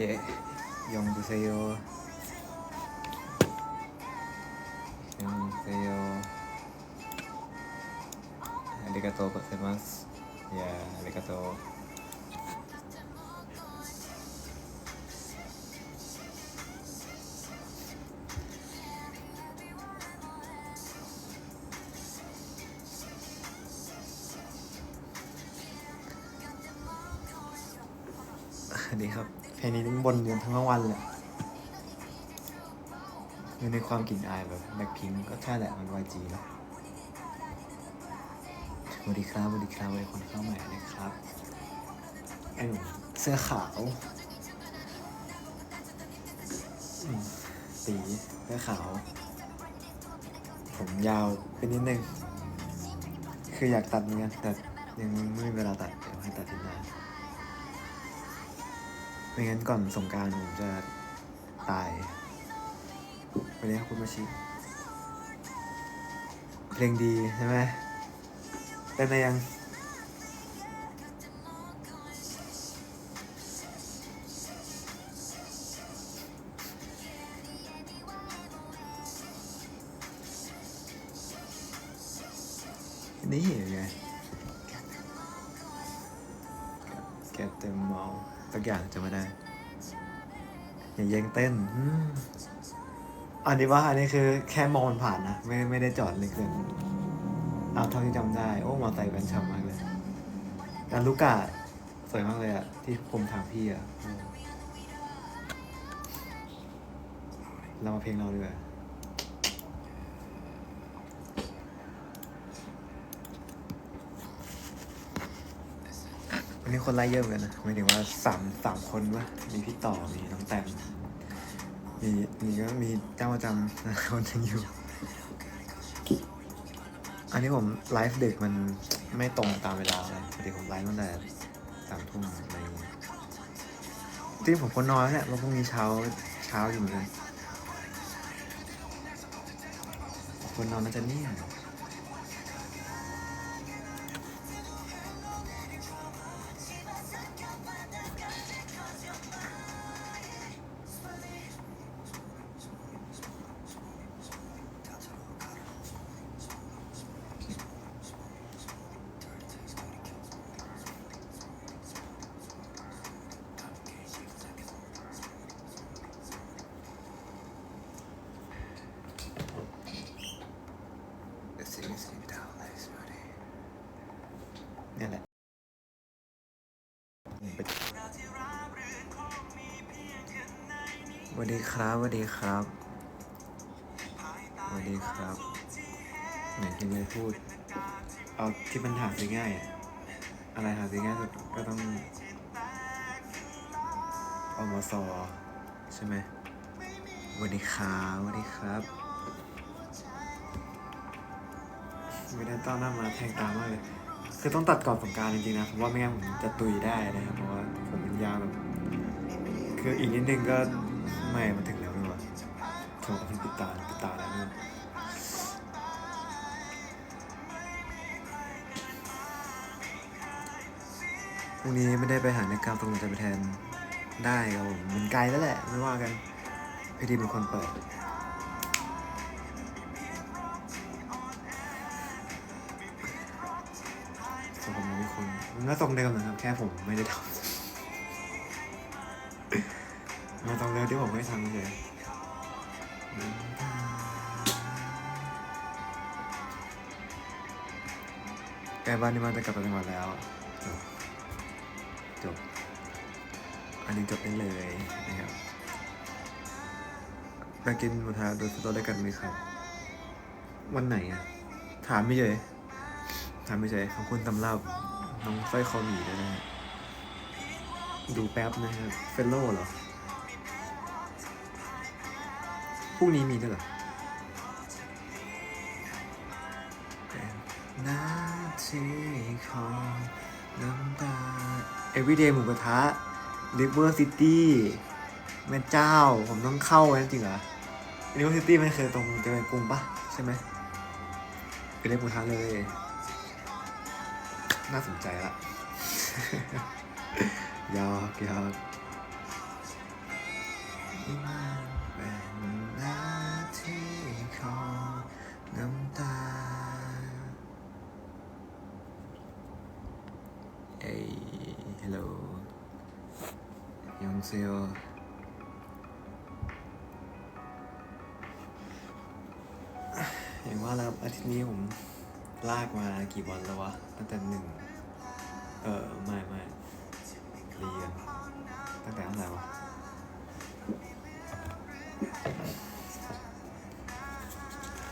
예, 영보세요. 영보세요. 아리가토 고세마스. 예, 아리가토. นี้บนทั้งวันเลยในความกลิ่นอายแบบแบ็คพิงก็ใช่แหละมันวายจีนะสวัสดีครับสวัสดีครับสวัสดีคนเข้าใหม่เลยครับไอ้หนุ่มเสื้อขาวสีเสื้อขาว ผมยาวไปนิดนึง คืออยากตัดเหมือนกันแต่ยังไม่มีเวลาตัดเดี๋ยวให้ตัดทีหน้า ไม่งั้นก่อนสงการผมจะตาย ไปเลยครับคุณมาชิ เพลงดีใช่ไหมเต้นได้ยัง แย่งเต้นอันนี้ว่าอันนี้คือแค่มองมันผ่านนะไม่ไม่ได้จอดเลยคือเอาเท่าที่จำได้ โอ้มอไซค์แบนฉ่ำมากเลยแต่ลูกาสวยมากเลยอะที่ผมถามพี่อะเออเรามาเพลงเราดีกว่าวันนี้คนไล่เยอะเหมือนกันนะหมายถึงว่าสามสามคนวะมีพี่ต่อมีน้องแตม มีมีก็มีเจ้าประจำนะคนยังอยู่ อันนี้ผมไลฟ์ดึกมันไม่ตรงตามเวลาเลยพอดีผมไลฟ์ตั้งแต่สามทุ่มอะไรอย่างเงี้ยจริงผมคนน้อยเนี่ยแล้วพรุ่งนี้เช้าเช้าอยู่เหมือนกันคนนอนมันจะเงียเนี่ย วัสดีครับสวัสดีครับสวัสดีครับ ไหนที่ไม่พูด เอาที่มันหาซื้อง่ายอะอะไรหาซื้อง่ายสุดก็ต้องอมสอใช่ไหมสวัสดีครับสวัสดีครับ ไม่ได้ต้อนหน้ามาแทงตามากเลย คือต้องตัดก่อนสงกรารจริงๆนะผมว่าไม่งั้นผมจะตุยได้นะครับ เพราะว่าผมมันยาวแบบ คืออีกนิดนึงก็ ไม่มาถึงแล้วนี่หว่าโถมันปิดตาปิดตาแล้วนี่พรุ่งนี้ไม่ได้ไปหาในกาวตรงจะไปแทนได้ครับผมมันไกลแล้วแหละ ไม่ว่ากันพี่ดีเป็นคนเปิดส่วนผมไม่คนมันก็ตรงเดิมนะครับ แค่ผมไม่ได้ทำ มาตรงเดิมที่ผมไม่ทำเลยใกล้บ้านที่มาจะกลับต่างจังหวัดแล้ว จบ จบ อันนี้จบได้เลยนะครับไปกินหมูทะโดยสโตด้วยกันไหมครับ วันไหนอะ ถามไม่เฉยถามไม่ใช่ขอบคุณสำหรับน้องสร้อยคอหมีด้วยนะดูแป๊บนะครับ เฟลโล่เหรอ พรุ่งนี้มีด้วยเหรอน้าที่ของน้ำตา Everyday หมูกระทะ River City แม่เจ้า ผมต้องเข้าไว้จริงเหรอ River City มันเคือตรงจะเป็นกรุงปะใช่ไหมไปเล่นหมูกระทะเลย น่าสนใจละยอกยอก ลากมากี่วันแล้ววะ ตั้งแต่หนึ่งเออไม่ไม่เรียนตั้งแต่เท่าไหร่วะ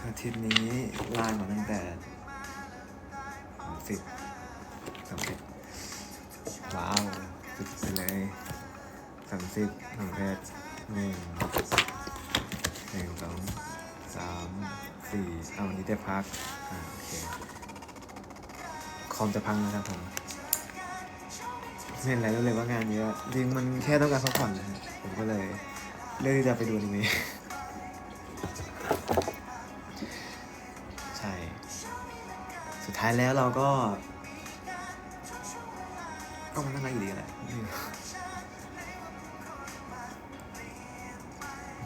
อาทิตย์นี้ลากมาตั้งแต่สิบสามสิบว้าวสุดไปเลยสามสิบหนึ่งเพศหนึ่ง เอาวันนี้ได้พักอ่าโอเคคอมจะพังนะครับผมไม่เห็นอะไรรู้เลยว่างานเยอะจริงมันแค่ต้องการพักผ่อนนะฮะผมก็เลยเลือกที่จะไปดูอนิเมะใช่ สุดท้ายแล้วเราก็ ก็มันนั่งอยู่ดีแหละ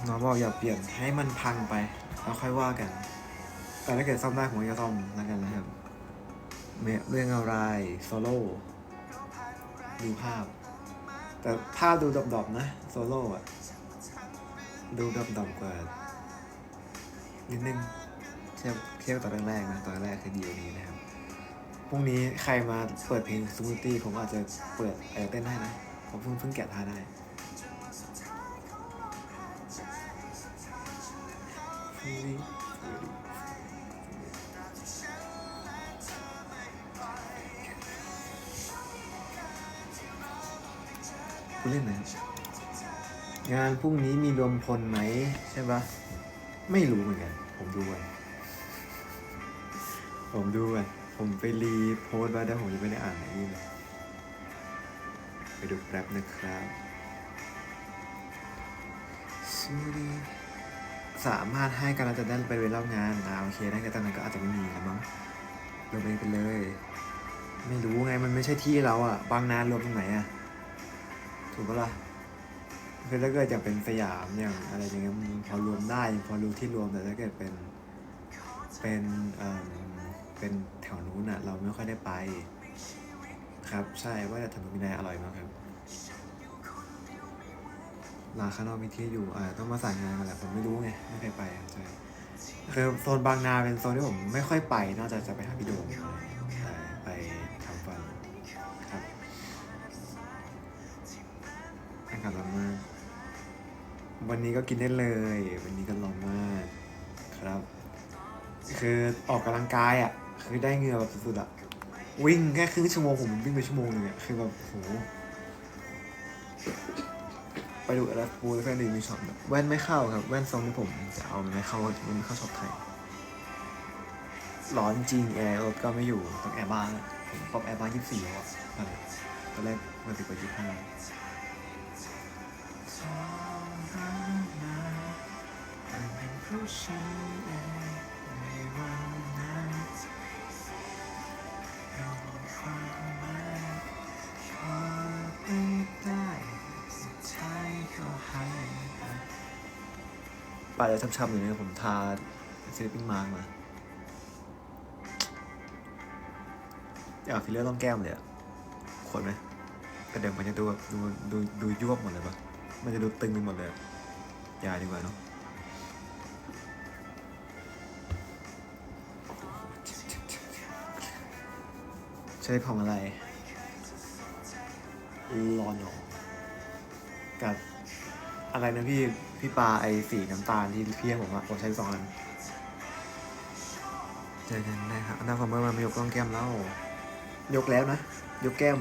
น้องบอกอย่าเปลี่ยนให้มันพังไป แล้วค่อยว่ากัน แต่ถ้าเกิดซ่อมได้ผมก็จะซ่อมแล้วกันนะครับเมเรื่องอะไรโซโล่ดูภาพ แต่ภาพดูดอบๆนะโซโล่อะดูดอบๆกว่านิดนึงเทียบเทียบตอนแรกๆนะตอนแรกคือดีกว่านี้นะครับพรุ่งนี้ใครมาเปิดเพลงสมูทตี้ผมอาจจะเปิดเออเต้นให้นะผมเพิ่งเพิ่งแกะท่าได้คุณ เล่นไหนงานพรุ่งนี้มีรวมพลไหมใช่ปะไม่รู้เหมือนกัน ผมดูกันผมดูกันผมไปรีโพสต์ไว้แต่ผมยังไม่ได้อ่านไหนนี่เลยไปดูแป๊บนะครับสวัสดีสามารถให้กันเราจะได้ไปเวลางานอ่าโอเคได้ก็ตอนนั้นก็อาจจะไม่มีแล้วมั้งรวมเองไปเลย ไม่รู้ไงมันไม่ใช่ที่เราอะบางนานรวมตรงไหนอะ ถูกปะล่ะคือถ้าเกิดอยากเป็นสยามอย่างอะไรอย่างเงี้ยมันพอรวมได้พอรู้ที่รวมแต่ถ้าเกิดเป็นเป็นเอ่อเป็นแถวนู้นอะเราไม่ค่อยได้ไป ครับใช่ว่าแต่ถนนมินายอร่อยมากครับร้านข้างนอกมีที่อยู่อ่าต้องมาสั่งงานกันแหละผมไม่รู้ไงไม่เคยไปอะใช่คือโซนบางนาเป็นโซนที่ผมไม่ค่อยไปนอกจากจะไปหาพี่โดมากาศร้อนมาก วันนี้ก็กินได้เลย วันนี้ก็ร้อนมากครับ คือออกกำลังกายอะ คือได้เหงื่อแบบสุดๆอะ วิ่งแค่ครึ่งชั่วโมงผมวิ่งไปชั่วโมงหนึงอะคือแบบโหไปดูแล้วปูแล้วก็ดีมีช็อปแบบแว่นไม่เข้าครับแว่นทรงที่ผมจะเอาไม่เข้ามันไม่เข้าช็อปไทยร้อนจริงแอร์รถก็ไม่อยู่ต้องแอร์บ้านผมปรับแอร์บ้านยี่สิบสี่แล้วอะตอนแรกมันติด กว่ายี่สิบห้าปลายจะช้ำๆอยู่เนี่ยผมทาซิลิปปิ้งมาร์กมาอยากฟิลเลอร์ต้องแก้มเลยอะควรไหมแต่เดี๋ยวมันจะดูแบบดูดูดูยวบหมดเลยปะมันจะดูตึงไปหมดเลย อย่าดีกว่าเนาะ ใช้ของอะไรรอนอกับอะไรนะพี่ พี่ปลาไอสีน้ำตาลที่พี่ให้ผมอะผมใช้สองอันเจอกันได้ครับอันดับฟอร์เมอร์มันมายกกล้องแก้มแล้ว ยกแล้วนะ ยกแก้ม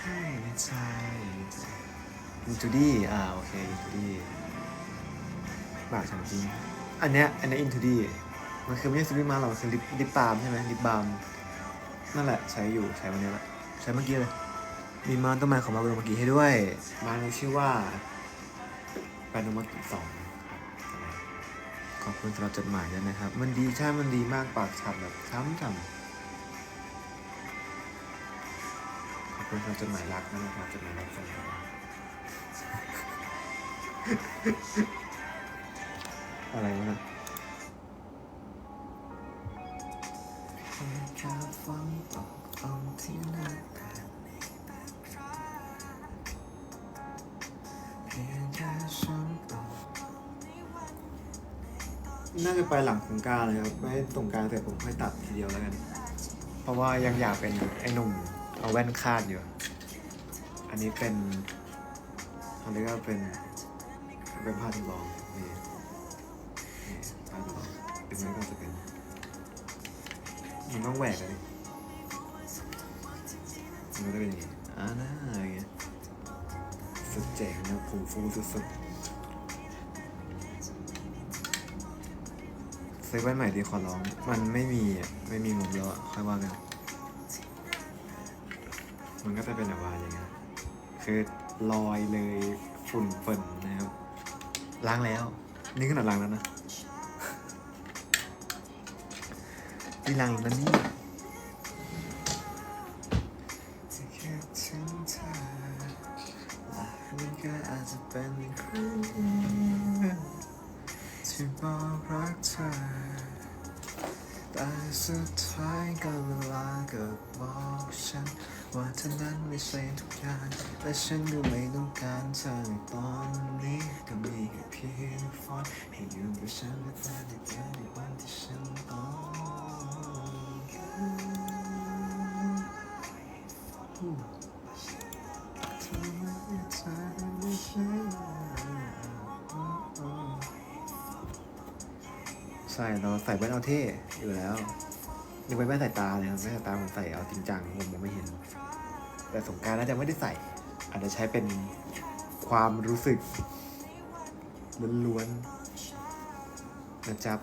ให้ใจอินทูดี้อ่าโอเคอินทูดี้บากฉันจริง อันเนี้ยอันเนี้อินทูดี้ มันคือไม่ใช่ซิลิปมาหรอกมันคือลิปลิปบาล์มใช่ไหมลิปบาล์มนั่นแหละใช้อยู่ใช้วันนี้แหละใช้เมื่อกี้เลยมีมาต้นไม้ของมาเบอร์เมื่อกี้ให้ด้วย มาในชื่อว่าแปนโนมากิสองครับขอบคุณสำหรับจดหมายด้วยนะครับ มันดีใช่มันดีมากปากฉ่ำแบบช้ำฉ่ำขอบคุณสำหรับจดหมายรักนะครับจดหมายรักส่งมาอะไรวะนะ หลังสงการเลยครับไม่ให้สงการเสร็จผมค่อยตัดทีเดียวแล้วกัน เพราะว่ายังอยากเป็นไอ้หนุ่มเอาแว่นคาดอยู่ อันนี้เป็นอันนี้ก็เป็นเป็นผ้าจำลองนี่นี่ผ้าจำลองเป็นนี้ก็จะเป็นมันต้องแหวกเลยมันก็จะเป็นอย่างนี้อ่าน่าอย่างเงี้ยสุดเจ๋งนะผมฟูสุดๆ ซื้อแว่นใหม่ดีขอร้อง มันไม่มีอะไม่มีมุมแล้วอะค่อยว่ากันมันก็จะเป็นแบบว่าอย่างเงี้ยคือลอยเลยฝุ่นฝนนะครับล้างแล้ว นี่ขนาดล้างแล้วนะนี่ล้างแล้วน ใช่เราใส่แว่นเอาเท่อยู่แล้วยังเป็นแว่นสายตาเลยครับแว่นสายตาผมใส่เอาจริงจังผมมองไม่เห็น แต่สงการน่าจะไม่ได้ใส่ อาจจะใช้เป็นความรู้สึกล้วนๆนะจ๊บ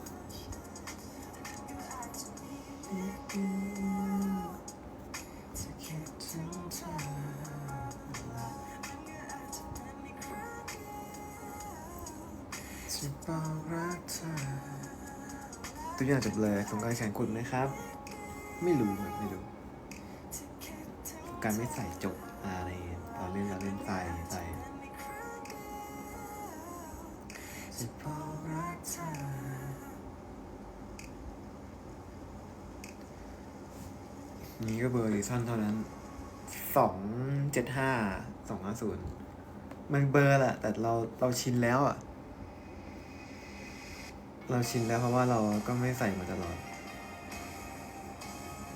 สงกรารแข่งขุดไหมครับ ไม่รู้ครับไม่รู้ การไม่ใส่จบอะไรเราเล่นเราเล่นใส่ใส่จะบอกรักเธอนี่ก็เบอร์ลิซันเท่านั้น สองเจ็ดห้าสองห้าศูนย์มันเบอร์แหละ แต่เราเราชินแล้วอะ เราชินแล้วเพราะว่าเราก็ไม่ใส่มาตลอด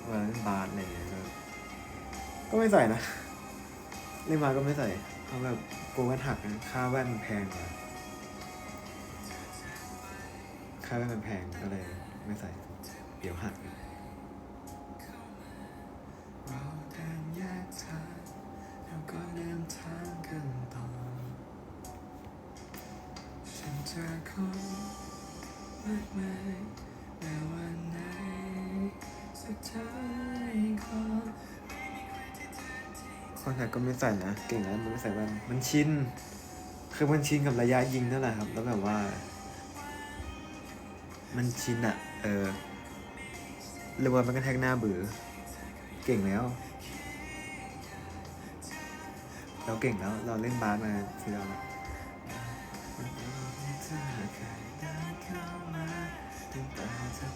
เวลาเล่นบาสอะไรอย่างเงี้ยก็ไม่ใส่นะเล่นมาก็ไม่ใส่เพราะแบบกลัวแว่นหักนะค่าแว่นมันแพงกว่าค่าแว่นมันแพงก็เลยไม่ใส่ เดี๋ยวหักทางกันต่อฉันจอคน มากมายแต่วันไหนสุดท้ายก็คอนแทคก็ไม่ใส่นะ เก่งแล้วมันไม่ใส่แว่นมันชินคือมันชินกับระยะยิงนั่นแหละครับ แล้วแบบว่า มันชินอะเออเรียกว่ามันก็แทกหน้าเบือเก่งแล้ว เราเก่งแล้ว เราเล่นบาสมาทีเดียวแล้ว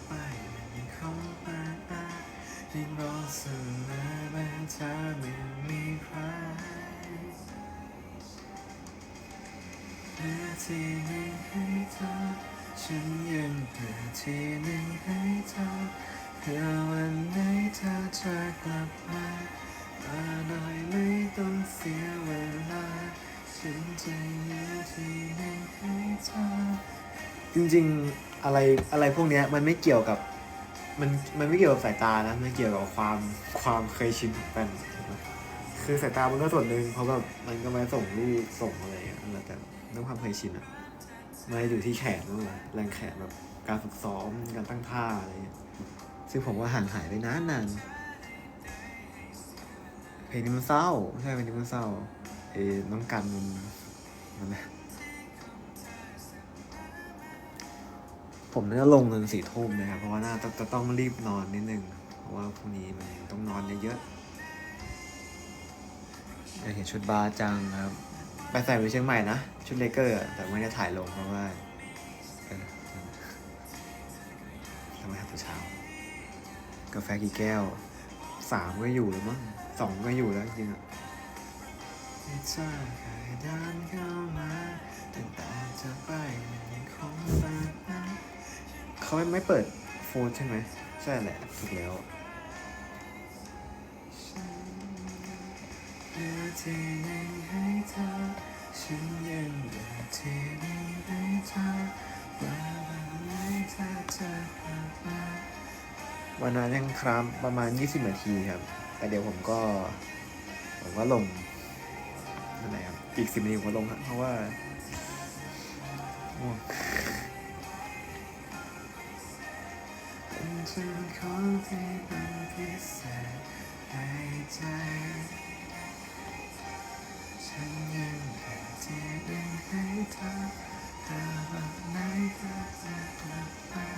ไปยิ่งมาตายังรอเสมอแม้เธอไม่มีใครเหลือที่หนึ่งให้เธอฉันยังเหลือที่หนึ่งให้เธอเพื่อวันไหนเธอจะกลับมามาหน่อยไม่ต้องเสียเวลาฉันจะอยู่ที่หนึ่งให้เธอจริงๆ อะไรอะไรพวกเนี้ยมันไม่เกี่ยวกับ มันมันไม่เกี่ยวกับสายตานะมันเกี่ยวกับความความเคยชินของแฟนคือสายตามันก็ส่วนหนึ่งเพราะแบบมันก็มาส่งรูปส่งอะไรอย่างเงี้ยแต่เรื่องความเคยชินอะมาอยู่ที่แขนนั่นแหละแรงแขนแบบการฝึกซ้อมการตั้งท่าอะไรเงี้ยซึ่งผมว่าห่างหายไปนานนานเพลงนี้มันเศร้าไม่ใช่เพลงนี้มันเศร้าเอ้น้องกันมันมันนะ ผมน่าจะลงเงินสี่ทุ่มนะครับ เพราะว่าน่าจะจะต้องรีบนอนนิดนึง เพราะว่าพรุ่งนี้มันต้องนอนเยอะๆอยากเห็นชุดบาสจังครับ ไปใส่ไปเชียงใหม่นะ ชุดเลเกอร์ แต่ไม่ได้ถ่ายลงเพราะว่าทำไมครับตัวเช้า กาแฟกี่แก้ว สามก็อยู่แล้วมั้งสองก็อยู่แล้วจริงๆอะเธอเคยเดินเข้ามาตั้งแต่จะไปยังคงฝัน เขาไม่เปิดโฟนใช่ไหมใช่แหละถูกแล้วเหลือที่หนึ่งให้เธอฉันยังเหลือที่งให้เธอว่าวันไหนเธอจะกลับมาวันนั้นยังครับประมาณ 20 นาทีครับ แต่เดี๋ยวผมก็ผมก็ลงนั่นแหละครับอีก 10 นาทีผมก็ลงครับเพราะว่าง่วง เป็นของที่มันพิเศษในใจ ฉันยังแค่ที่ดึงให้เธอแต่วันไหนเธอจะกลับมา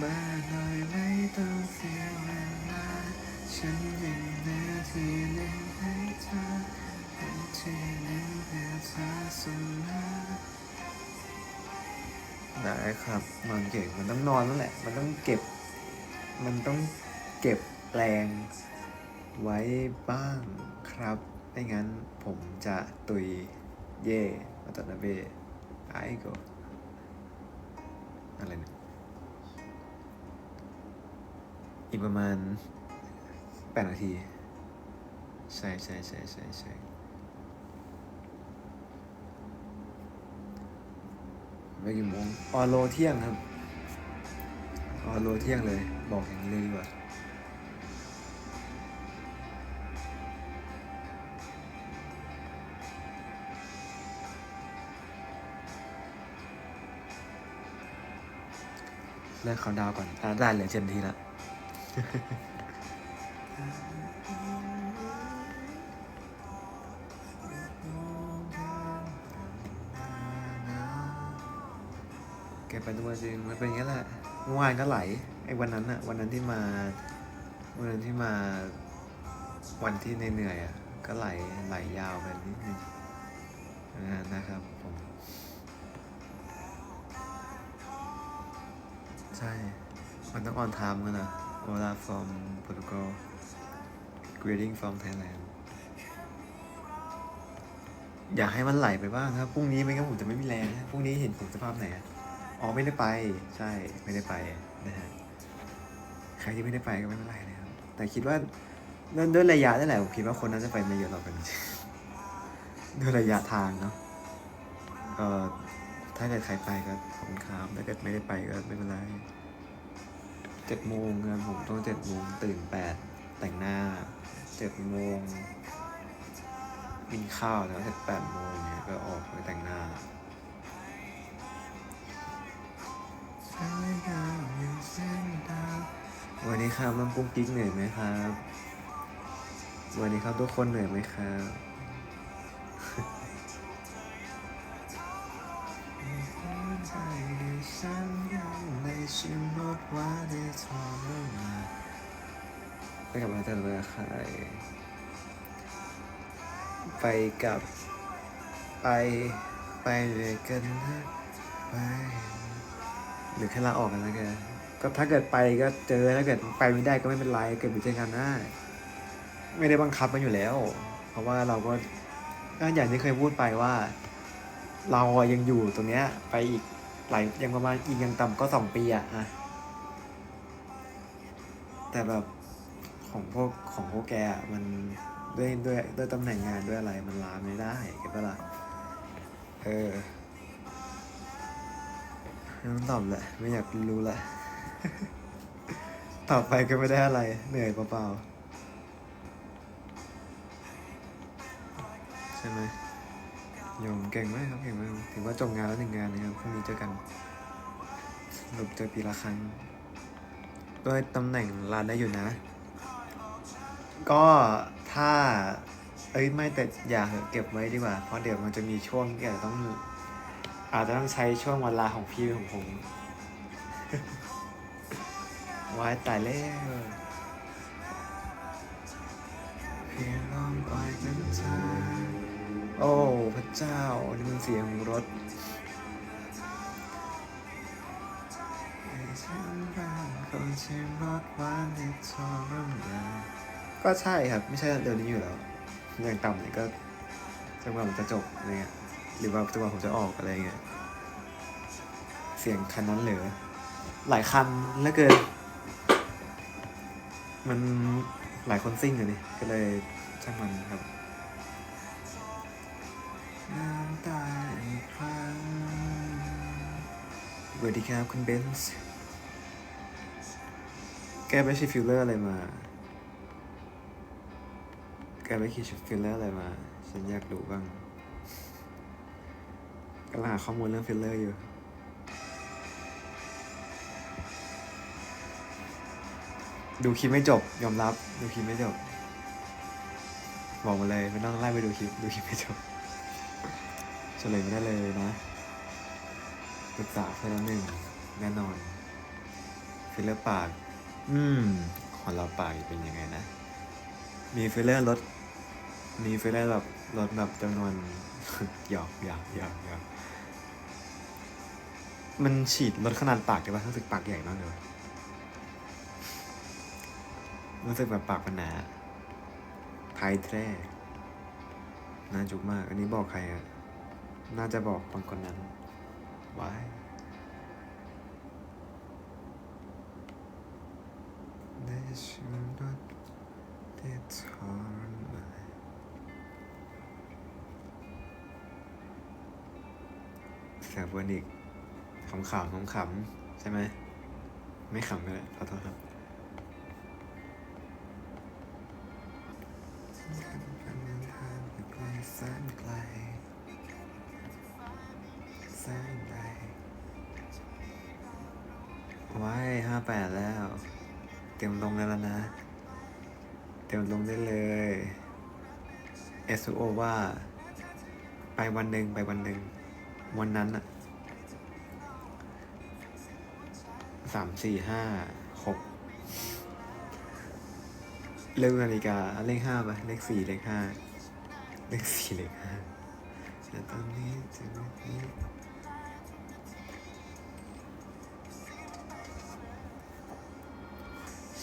มาหน่อยไม่ต้องเสียเวลา ฉันยังเหลือที่หนึ่งให้เธอเป็นที่หนึ่งเพื่อเธอเสมอได้ครับนอนเก่งมันต้องนอนนั่นแหละ มันต้องเก็บ มันต้องเก็บแรงไว้บ้างครับ ไม่งั้นผมจะตุยเย่มาตอนนาเบะไอโกอะไรนี่ยอีกประมาณแปดนาที ใช่ใช่ใช่ใช่ใช่ไปกี่โมงออโลเที่ยงครับ ออโลเที่ยงเลย บอกอย่างนี้เลยดีกว่าเลิกเขาดาวก่อนอ่าได้เหลือเจ็ดนทีละแกไปตัวจริงมันเป็นอย่างนี้แหละ เมื่อวานก็ไหลไอ้วันนั้นอะวันนั้นที่มา วันนั้นที่มาวันที่เหนื่อยๆอะก็ไหลไหลยาวไปนิดนึงนะครับผมใช่ มันต้องออนไทม์กันนะโอลา from Portugal greeting from Thailand อยากให้มันไหลไปบ้างครับ พรุ่งนี้ไม่งั้นผมจะไม่มีแรงนะ พรุ่งนี้เห็นผมสภาพไหนอะ อ๋อไม่ได้ไปใช่ไม่ได้ไปนะฮะใครที่ไม่ได้ไปก็ไม่เป็นไรนะครับแต่คิดว่าด้วยด้วยระยะนั่นแหละผมคิดว่าคนน่าจะไปไม่เยอะหรอกกันด้วยระยะทางเนาะเอ่อถ้าเกิดใครไปก็ขอบคุณครับถ้าเกิดไม่ได้ไปก็ไม่เป็นไรเจ็ดโมงครับผมต้องเจ็ดโมงตื่นแปดแต่งหน้าเจ็ดโมงกินข้าวแล้วเสร็จแปดโมงเนี่ยก็ออกไปแต่งหน้า ครับน้องกุ้งกิ๊กเหนื่อยไหมครับวันนี้ครับทุกคนเหนื่อยไหมครับไปกับมาเตอร์เลยใครไปกับ ไป ไปเลยกันนะไปหรือแค่ลาออกกันแล้วกัน ก็ถ้าเกิดไปก็เจอถ้าเกิดไปไม่ได้ก็ไม่เป็นไรเกิดอยู่ด้วยกันได้ไม่ได้บังคับมันอยู่แล้ว เพราะว่าเราก็ก็อย่างที่เคยพูดไปว่า เรายังอยู่ตรงเนี้ย ไปอีกหลายยังประมาณอีกยังต่ำก็สองปีอะอะแต่แบบของพวกของพวกแกมันด้วยด้วยด้วยตำแหน่งงานด้วยอะไรมันลาไม่ได้เก็ตปะล่ะเออไม่ต้องตอบแหละไม่อยากรู้แหละ ตอบไปก็ไม่ได้อะไร เหนื่อยเปล่าๆ ใช่ไหมโยมเก่งมากครับเก่งมากถือว่าจบงานแล้วหนึ่งงานนะครับพรุ่งนี้เจอกันสรุปเจอปีละครั้งด้วยตำแหน่งร้านได้อยู่นะ ก็ถ้า เอ้ยไม่แต่อย่าเหอะเก็บไว้ดีกว่า เพราะเดี๋ยวมันจะมีช่วงที่อาจจะต้อง อาจจะต้องใช้ช่วงเวลาของพี่ของผม วายตายแล้วเพียงลมปล่อยกันเธอโอ้ พระเจ้า นี่มันเสียงรถก็ใช่ครับ ไม่ใช่เดี๋ยวนี้อยู่แล้วอย่างต่ำเนี่ยก็จังหวะมันจะจบอะไรเงี้ยหรือว่าจังหวะผมจะออกอะไรเงี้ยเสียงคันนั้นเหลือหลายคันเหลือเกิน มันหลายคนซิ่งอะนี่ก็เลยช่างมันครับน้ำตาอีกครั้งสวัสดีครับคุณเบนซ์แกไปฉีดฟิลเลอร์อะไรมาแกไปฉีดฟิลเลอร์อะไรมา ฉันอยากรู้บ้างกำลังหาข้อมูลเรื่องฟิลเลอร์อยู่ ดูคลิปไม่จบ ยอมรับ ดูคลิปไม่จบ บอกมาเลยไม่ต้องไล่ไปดูคลิป ดูคลิปไม่จบเฉลยไม่ได้เลยนะปรึกษาเพื่อนแล้วหนึ่งแน่นอนฟิลเลอร์ปาก อืม ของเราปากเป็นยังไงนะ มีฟิลเลอร์ลด มีฟิลเลอร์แบบลดแบบจำนวนหยอกหยอกหยอกหยอกมันฉีดลดขนาดปากได้ปะรู้สึกปากใหญ่มากเลย รู้สึกแบบปากมันหนาไทยแท้น่าจุกมาก อันนี้บอกใครอะน่าจะบอกคนคนนั้นไว้ได้ชื่อรถได้ทอนแสบวันอีกขำขำขำๆใช่ไหม ไม่ขำก็เลยขอโทษครับ SO ว่า ไปวันหนึ่งไปวันหนึ่งวันนั้นอะสามสี่ห้าหกเลือกนาฬิกาเลขห้าไปเลขสี่เลขห้าเลขสี่เลขห้าแต่ตอนนี้ถึงนี้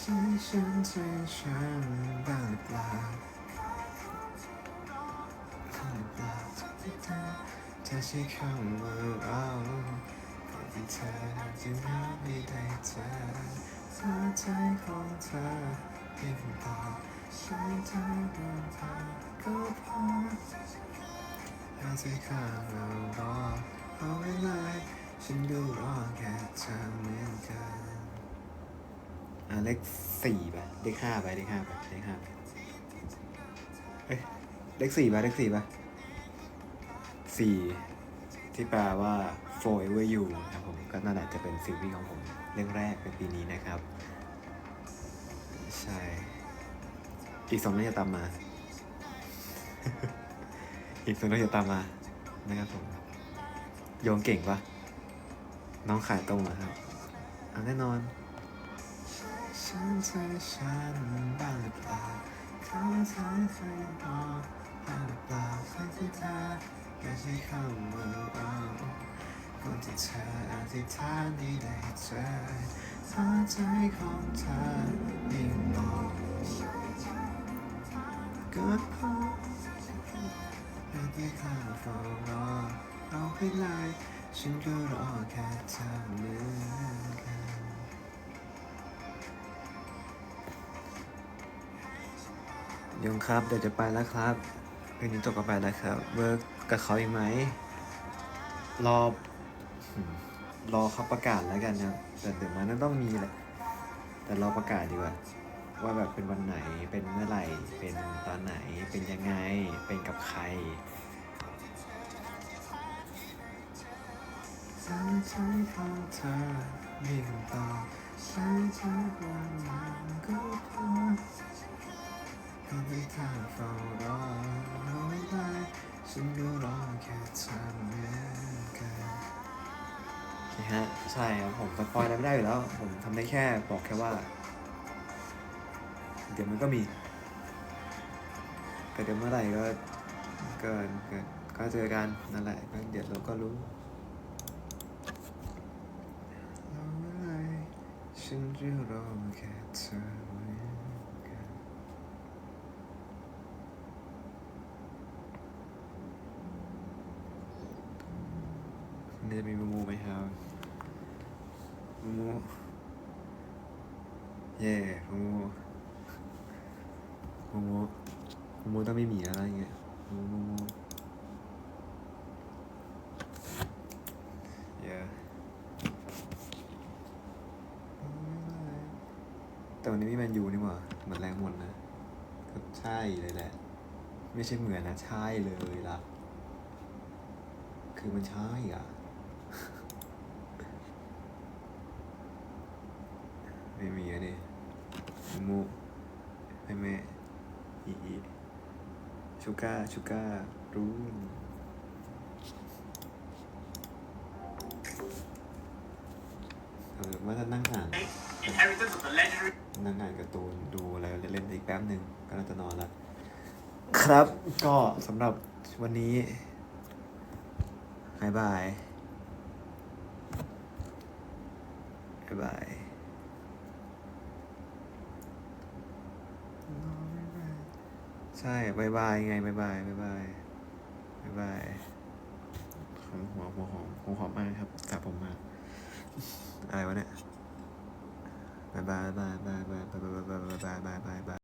ฉันฉันใจฉันบ้างหรือเปล่า เธอใช้คำว่าเราก่อนที่เธอจะรักไม่ได้เจอหัวใจของเธอเพียงตอบฉันเธอดินผ่าก็พออยากจะข้างเรารอเอาไว้เลยฉันดูรอแค่เธอเหมือนกันอะเลขสี่ไปเลขห้าไปเลขห้าไปเลขห้าไปเอ้ยเลขสี่ไปเลขสี่ไป สี่ที่แปลว่า forever you นะครับผมก็นั่นแหละจะเป็นซีรีส์ของผม เรื่องแรกในปีนี้นะครับ ใช่ อีกสองเรื่องจะตามมา อีกสองเรื่องจะตามมานะครับผมโยงเก่งปะน้องขายตรงเหรอครับอะแน่นอนฉันใจฉันบ้างหรือเปล่าเขาทางใครบอกบ้างหรือเปล่าใครที่เธอ แค่ใช้คำว่าเราคนที่เธออธิษฐานที่ได้เจอหัวใจของเธอยิ่งบอกก็พอไม่ได้ข้าเฝ้ารอเอาไปเลยฉันก็รอแค่เธอเหมือนกันยงครับเดี๋ยวจะไปแล้วครับ คืนนี้จบกันไปแล้วครับ เวิร์กกับเขาอีกไหม รอ รอเขาประกาศแล้วกันครับแต่เดี๋ยวมันน่าต้องมีแหละ แต่รอประกาศดีกว่า ว่าแบบเป็นวันไหน เป็นเมื่อไหร่ เป็นตอนไหน เป็นยังไง เป็นกับใครใจใจของเธอมีคำตอบใจเธอวันนั้นก็พอ ก็ไม่ทางเฝ้ารอรอได้ฉันก็รอแค่เธอเหมือนกันนี่ฮะ ใช่ครับผมสปอยอะไรไม่ได้อยู่แล้ว ผมทำได้แค่บอกแค่ว่า เดี๋ยวมันก็มี แต่เดี๋ยวเมื่อไหร่ก็เกินเกินก็เจอกันนั่นแหละเดี๋ยวเราก็รู้ฉันจะรอแค่เธอไว้กัน นี่จะมีมูมูไหมครับมูมูเย่มูมูมูมูมูมูต้องไม่มีอะไรเงี้ยมูมูมู Yeah แต่วันนี้มีแมนยูนี่หว่าเหมือนแรงหมดนะก็ใช่เลยแหละ ไม่ใช่เหมือนนะ ใช่เลยล่ะ คือมันใช่อะ ไม่มีอะดิมูแม่แม่อีอีชูก้าชูก้ารู้เออว่าจะนั่งอ่าน Inheritance of the legendary นั่งอ่านการ์ตูนดูอะไรเล่นๆอีกแป๊บหนึ่งก็น่าจะนอนล้วครับก็สำหรับวันนี้บายบายบายบาย ใช่บายบายไงบายบายบายบายบายบายของหัวหัวหอมหัวหอมมากครับสระผมมากอะไรวะเนี่ยบายบายบายบายบายบายบายบายบายบายบายบายบาย